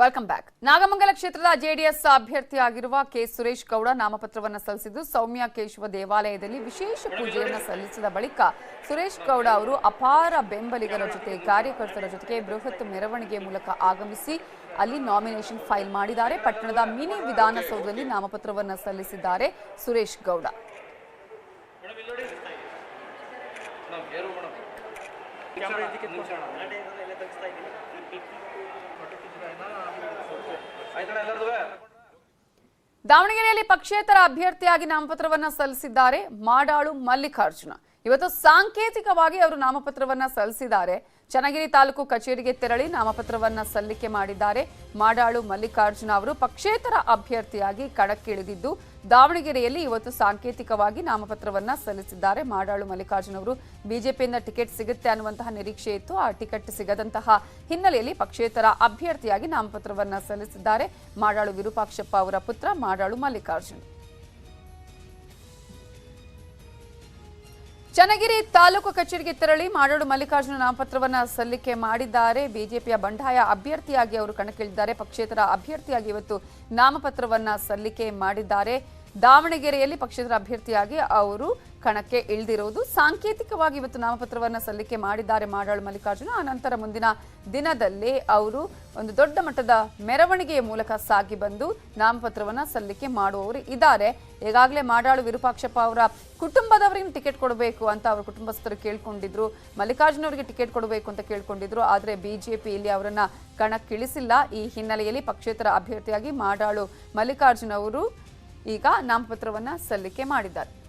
Welcome back Nagamangala ಕ್ಷೇತ್ರದ JDS ಅಭ್ಯರ್ಥಿಯಾಗಿರುವ K Suresh Gowda ನಾಮಪತ್ರವನ್ನು ಸಲ್ಲಿಸಿದ್ದು, ಸೌಮ್ಯ ಕೇಶವ ದೇವಾಲಯದಲ್ಲಿ ವಿಶೇಷ ಪೂಜೆಯನ್ನು ಸಲ್ಲಿಸಿದ ಬಳಿಕ ಸುರೇಶ್ ಗೌಡ ಅವರು ಅಪಾರ ಬೆಂಬಲಿಗರ ಜೊತೆ, ಕಾರ್ಯಕರ್ತರ ಜೊತೆಗೆ ಬೃಹತ್ ಮೆರವಣಿಗೆ ಮೂಲಕ ಆಗಮಿಸಿ ಅಲ್ಲಿ ನಾಮಿನೇಷನ್ ಫೈಲ್ ಮಾಡಿದ್ದಾರೆ. ಪಟ್ಟಣದ ಮಿನಿ ವಿಧಾನಸೌಧದಲ್ಲಿ ನಾಮಪತ್ರವನ್ನು ಸಲ್ಲಿಸಿದ್ದಾರೆ ಸುರೇಶ್ ಗೌಡ. ದಾವಣಗೆರೆಯಲ್ಲಿ ಪಕ್ಷೇತರ ಅಭ್ಯರ್ಥಿಯಾಗಿ ನಾಮಪತ್ರವನ್ನ ಸಲ್ಲಿಸಿದ್ದಾರೆ ಮಾಡಾಳು ಮಲ್ಲಿಕಾರ್ಜುನ. ಇವತ್ತು ಸಾಂಕೇತಿಕವಾಗಿ ಅವರು ನಾಮಪತ್ರವನ್ನ ಸಲ್ಲಿಸಿದ್ದಾರೆ. ಚನ್ನಗಿರಿ ತಾಲೂಕು ಕಚೇರಿಗೆ ತೆರಳಿ ನಾಮಪತ್ರವನ್ನ ಸಲ್ಲಿಕೆ ಮಾಡಿದ್ದಾರೆ. ಮಾಡಾಳು ಮಲ್ಲಿಕಾರ್ಜುನ ಅವರು ಪಕ್ಷೇತರ ಅಭ್ಯರ್ಥಿಯಾಗಿ ಕಣಕ್ಕಿಳಿದಿದ್ದು, ದಾವಣಗೆರೆಯಲ್ಲಿ ಇವತ್ತು ಸಾಂಕೇತಿಕವಾಗಿ ನಾಮಪತ್ರವನ್ನ ಸಲ್ಲಿಸಿದ್ದಾರೆ. ಮಾಡಾಳು ಮಲ್ಲಿಕಾರ್ಜುನ ಅವರು, ಬಿಜೆಪಿಯಿಂದ ಟಿಕೆಟ್ ಸಿಗುತ್ತೆ ಅನ್ನುವಂತಹ ನಿರೀಕ್ಷೆ ಇತ್ತು. ಆ ಟಿಕೆಟ್ ಸಿಗದಂತಹ ಹಿನ್ನೆಲೆಯಲ್ಲಿ ಪಕ್ಷೇತರ ಅಭ್ಯರ್ಥಿಯಾಗಿ ನಾಮಪತ್ರವನ್ನ ಸಲ್ಲಿಸಿದ್ದಾರೆ. ಮಾಡಾಳು ವಿರೂಪಾಕ್ಷಪ್ಪ ಅವರ ಪುತ್ರ, ಮಾಡಾಳು ಮಲ್ಲಿಕಾರ್ಜುನ್. ಚನ್ನಗಿರಿ ತಾಲೂಕು ಕಚೇರಿಗೆ ತೆರಳಿ ಮಾಡೋಡು ಮಲ್ಲಿಕಾರ್ಜುನ ನಾಮಪತ್ರವನ್ನು ಸಲ್ಲಿಕೆ ಮಾಡಿದ್ದಾರೆ. ಬಿಜೆಪಿಯ ಬಂಡಾಯ ಅಭ್ಯರ್ಥಿಯಾಗಿ ಅವರು ಕಣಕ್ಕಿಳಿದಿದ್ದಾರೆ. ಪಕ್ಷೇತರ ಅಭ್ಯರ್ಥಿಯಾಗಿ ಇವತ್ತು ನಾಮಪತ್ರವನ್ನು ಸಲ್ಲಿಕೆ ಮಾಡಿದ್ದಾರೆ. ದಾವಣಗೆರೆಯಲ್ಲಿ ಪಕ್ಷೇತರ ಅಭ್ಯರ್ಥಿಯಾಗಿ ಅವರು ಕಣಕ್ಕೆ ಇಳಿದಿರುವುದು ಸಾಂಕೇತಿಕವಾಗಿ ಇವತ್ತು ನಾಮಪತ್ರವನ್ನ ಸಲ್ಲಿಕೆ ಮಾಡಿದ್ದಾರೆ ಮಾಡಾಳು ಮಲ್ಲಿಕಾರ್ಜುನ. ಆನಂತರ ಮುಂದಿನ ದಿನದಲ್ಲಿ ಅವರು ಒಂದು ದೊಡ್ಡ ಮಟ್ಟದ ಮೆರವಣಿಗೆಯ ಮೂಲಕ ಸಾಗಿ ಬಂದು ನಾಮಪತ್ರವನ್ನ ಸಲ್ಲಿಕೆ ಮಾಡುವವರು ಇದ್ದಾರೆ. ಈಗಾಗಲೇ ಮಾಡಾಳು ವಿರೂಪಾಕ್ಷಪ್ಪ ಅವರ ಕುಟುಂಬದವರಿಗೆ ಟಿಕೆಟ್ ಕೊಡಬೇಕು ಅಂತ ಅವರ ಕುಟುಂಬಸ್ಥರು ಕೇಳ್ಕೊಂಡಿದ್ರು. ಮಲ್ಲಿಕಾರ್ಜುನ ಅವರಿಗೆ ಟಿಕೆಟ್ ಕೊಡಬೇಕು ಅಂತ ಕೇಳ್ಕೊಂಡಿದ್ರು. ಆದರೆ ಬಿಜೆಪಿ ಇಲ್ಲಿ ಅವರನ್ನ ಕಣಕ್ಕಿಳಿಸಿಲ್ಲ. ಈ ಹಿನ್ನೆಲೆಯಲ್ಲಿ ಪಕ್ಷೇತರ ಅಭ್ಯರ್ಥಿಯಾಗಿ ಮಾಡಾಳು ಮಲ್ಲಿಕಾರ್ಜುನ ಅವರು ಈಗ ನಾಮಪತ್ರವನ್ನು ಸಲ್ಲಿಕೆ ಮಾಡಿದ್ದಾರೆ.